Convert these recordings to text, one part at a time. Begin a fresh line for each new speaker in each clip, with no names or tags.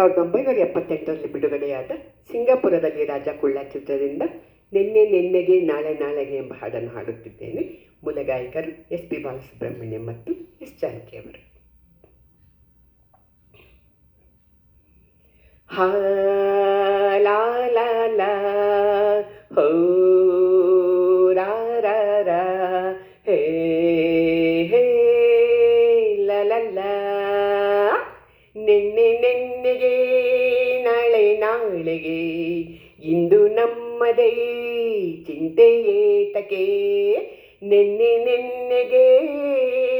ಸಾವಿರದ ಒಂಬೈನೂರ ಎಪ್ಪತ್ತೆಂಟರಲ್ಲಿ ಬಿಡುಗಡೆಯಾದ ಸಿಂಗಾಪುರದಲ್ಲಿ ರಾಜ ಕುಳ್ಳ ಚಿತ್ರದಿಂದ ನಿನ್ನೆ ನಿನ್ನೆಗೆ, ನಾಳೆ ನಾಳೆಗೆ ಎಂಬ ಹಾಡನ್ನು ಹಾಡುತ್ತಿದ್ದೇನೆ. ಮೂಲ ಗಾಯಕರು ಎಸ್ ಪಿ ಬಾಲಸುಬ್ರಹ್ಮಣ್ಯಂ ಮತ್ತು ಎಸ್ ಜಾನಕಿ ಅವರು. ಹಾ, ಲಾ ಲಾ ಲಾ, ಹೋ ನಿನ್ನೆ ನಿನ್ನೆಗೆ ನಾಳೆ ನಾಳೆಗೆ. ಇಂದು ನಮ್ಮದೇ ಚಿಂತೆಯೇತಕೆ ನಿನ್ನೆ ನಿನ್ನೆಗೆ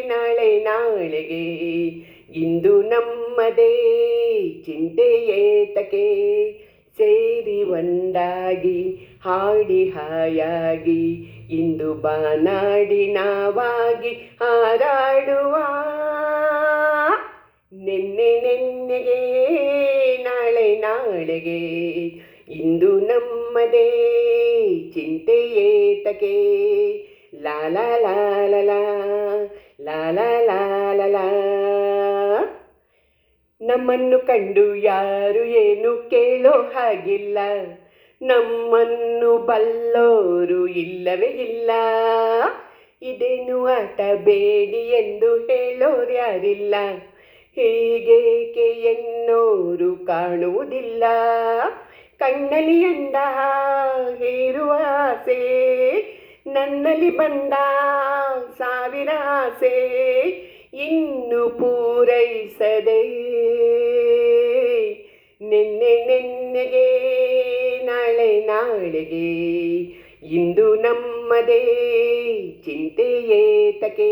ನಾಳೆ ನಾಳೆಗೆ. ಇಂದು ನಮ್ಮದೇ ಚಿಂತೆಯೇತಕೆ ಸೇರಿ ಒಂದಾಗಿ, ಹಾಡಿ ಹಾಯಾಗಿ. ಇಂದು ಬಾನಾಡಿ ನಾವಾಗಿ ಹಾರಾಡುವ ನಿನ್ನೆ ನಿನ್ನೆಗೆ, ನಾಳೆ ನಾಳೆಗೆ. ಇಂದು ನಮ್ಮದೇ ಚಿಂತೆಯೇತಕೆ ಲಾಲ ಲಾಲ ಲಾಲ ಲಾಲ ನಮ್ಮನ್ನು ಕಂಡು ಯಾರು ಏನು ಕೇಳೋ ಹಾಗಿಲ್ಲ. ನಮ್ಮನ್ನು ಬಲ್ಲೋರು ಇಲ್ಲವೇ ಇಲ್ಲ. ಇದೇನು ಆಟ ಬೇಡಿ ಎಂದು ಹೇಳೋರು ಯಾರಿಲ್ಲ. ಹೀಗೇಕೆ ಎನ್ನೋರು ಕಾಣುವುದಿಲ್ಲ. ಕಣ್ಣಲಿ ಎಂದ ಹೇರುವ ಆಸೆ, ನನ್ನಲ್ಲಿ ಬಂದ ಸಾವಿರ ಆಸೆ ಇನ್ನು ಪೂರೈಸದೆ. ನಿನ್ನೆ ನಿನ್ನೆಗೆ, ನಾಳೆ ನಾಳೆಗೆ, ಇಂದು ನಮ್ಮದೇ ಚಿಂತೆಯೇತಕೆ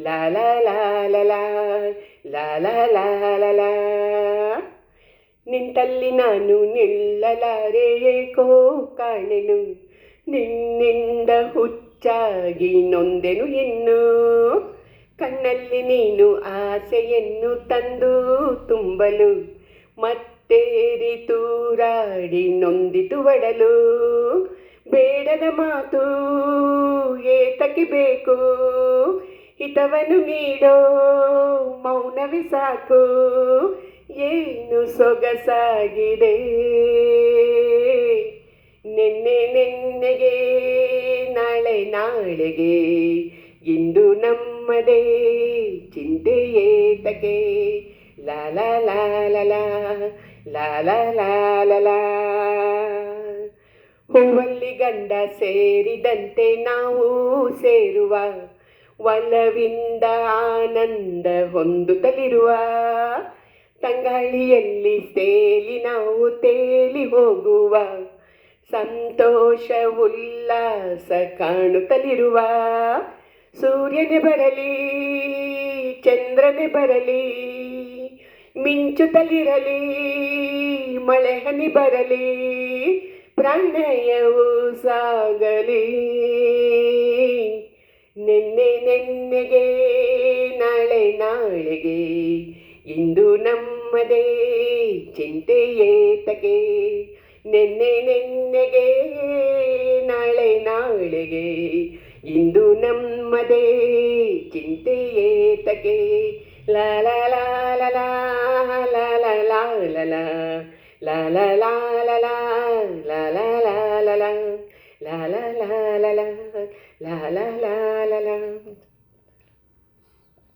ಲಾ ಲಾ ಲಾ ಲಾ ಲಾ ಲಾ ಲಾ ನಿಂತಲ್ಲಿ ನಾನು ನಿಲ್ಲಲಾರೆ ಏಕೋ ಕಾಣೆನು. ನಿನ್ನಿಂದ ಹುಚ್ಚಾಗಿ ನೊಂದೆನು ಇನ್ನು. ಕಣ್ಣಲ್ಲಿ ನೀನು ಆಸೆಯನ್ನು ತಂದು ತುಂಬಲು. ಮತ್ತೇರಿ ತೂರಾಡಿ ನೊಂದಿತು ಒಡಲು. ಬೇಡದ ಮಾತು ಏತಕ್ಕೆ ಬೇಕು? ಹಿತವನ್ನು ನೀಡೋ ಮೌನವಿ ಸಾಕು. ಏನು ಸೊಗಸಾಗಿದೆ? ನಿನ್ನೆ ನಿನ್ನೆಗೆ, ನಾಳೆ ನಾಳೆಗೆ. ಇಂದು ನಮ್ಮದೇ ಚಿಂತೆ ಏತಕೆ ಲಾಲ ಲಾಲ ಹೂವಲ್ಲಿ ಗಂಡ ಸೇರಿದಂತೆ ನಾವು ಸೇರುವ ಒಲವಿಂದ ಆನಂದ ಹೊಂದುತ್ತಲಿರುವ ತಂಗಾಳಿಯಲ್ಲಿ ತೇಲಿ ನಾವು ತೇಲಿ ಹೋಗುವ ಸಂತೋಷ ಉಲ್ಲಾಸ ಕಾಣುತ್ತಲಿರುವ ಸೂರ್ಯನೇ ಬರಲಿ, ಚಂದ್ರನೇ ಬರಲಿ, ಮಿಂಚುತ್ತಲಿರಲಿ, ಮಳೆಹನಿ ಬರಲಿ, ಪ್ರಾಣಯವು ಸಾಗಲಿ ನಿನ್ನೆಗೆ ನಾಳೆ ನಾಳೆಗೆ ಇಂದು ನಮ್ಮದೇ ಚಿಂತೆಯೇತಕೆ ನಿನ್ನೆ ನಿನ್ನೆಗೆ ನಾಳೆ ನಾಳೆಗೆ ಇಂದು ನಮ್ಮದೇ ಚಿಂತೆ ಲಾ ಲಾ ಲಾ ಲಾ ಲಾ ಲಾ ಲಾ ಲಾ ಲಾ ಲಾ la la la la la la la